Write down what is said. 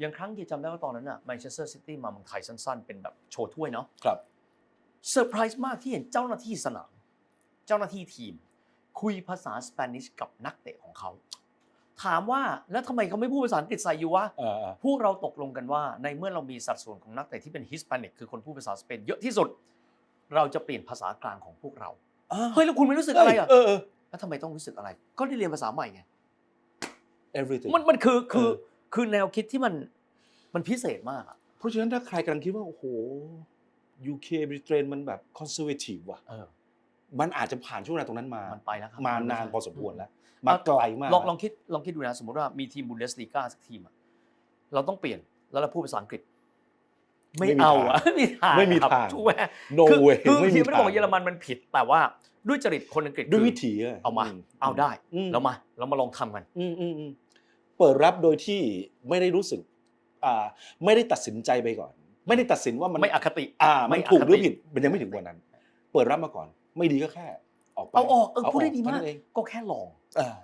อย่างครั้งที่จำได้ว่าตอนนั้นน่ะแมนเชสเตอร์ซิตี้มาเมืองไทยสั้น ๆ เป็นแบบโชว์ถ้วยเนาะครับเซอร์ไพรส์มากที่เห็นเจ้าหน้าที่สนาม เจ้าหน้าที่ทีม คุยภาษาสเปนิชกับนักเตะของเขา ถามว่าแล้วทำไมเขาไม่พูดภาษาอังกฤษใส่อยู่วะเออเออพวกเราตกลงกันว่าในเมื่อเรามีสัดส่วนของนักเตะที่เป็นฮิสแปนิกคือคนพูดภาษาสเปนเยอะที่สุด เราจะเปลี่ยนภาษากลางของพวกเราเฮ้ยแล้วคุณไม่รู้สึกอะไรอะเออเออแล้วทำไมต้องรู้สึกอะไร ก็ได้เรียนภาษาใหม่ไง everything มันมันคือคือเออ คือแนวคิดที่มันมันพิเศษมากอะเพราะฉะนั้นถ้าใครกำลังคิดว่าโอ้โห UK บริเตนมันแบบ conservative ว่ะ เออ มันอาจจะผ่านช่วงเวลาตรงนั้นมา มันไปแล้วครับมานานพอสมควรแล้ว มาไกลมากลองลองคิดลองคิดดูนะสมมติว่ามีทีมบุนเดสลีกาสักทีมอะเราต้องเปลี่ยนแล้วเราพูดภาษาอังกฤษ ไม่ไม่มีเอาทางอะไม่มีทางไม่มีครับทางถูกไหม no คือ way คือไม่ทีมีมไม่ได้บอกว่าทางเยอรมันมันผิดแต่ว่าด้วยจริตคนอังกฤษด้วยคือวิถีะเอามามเอาได้อืมแล้วมาเรามาลองทำกัน อืมอืมอืม เปิดรับโดยที่ไม่ได้รู้สึกอ่าไม่ได้ตัดสินใจไปก่อน ไม่ได้ตัดสินว่ามันไม่อคติอ่ามันไม่ถูกหรือคติผิดมันยังไม่ถึงวันนั้น เปิดรับมาก่อน ไม่ดีก็แค่ ออกไปเอาออกเออพูดได้ดีเท่มากนั้นเองก็แค่ลองอ่า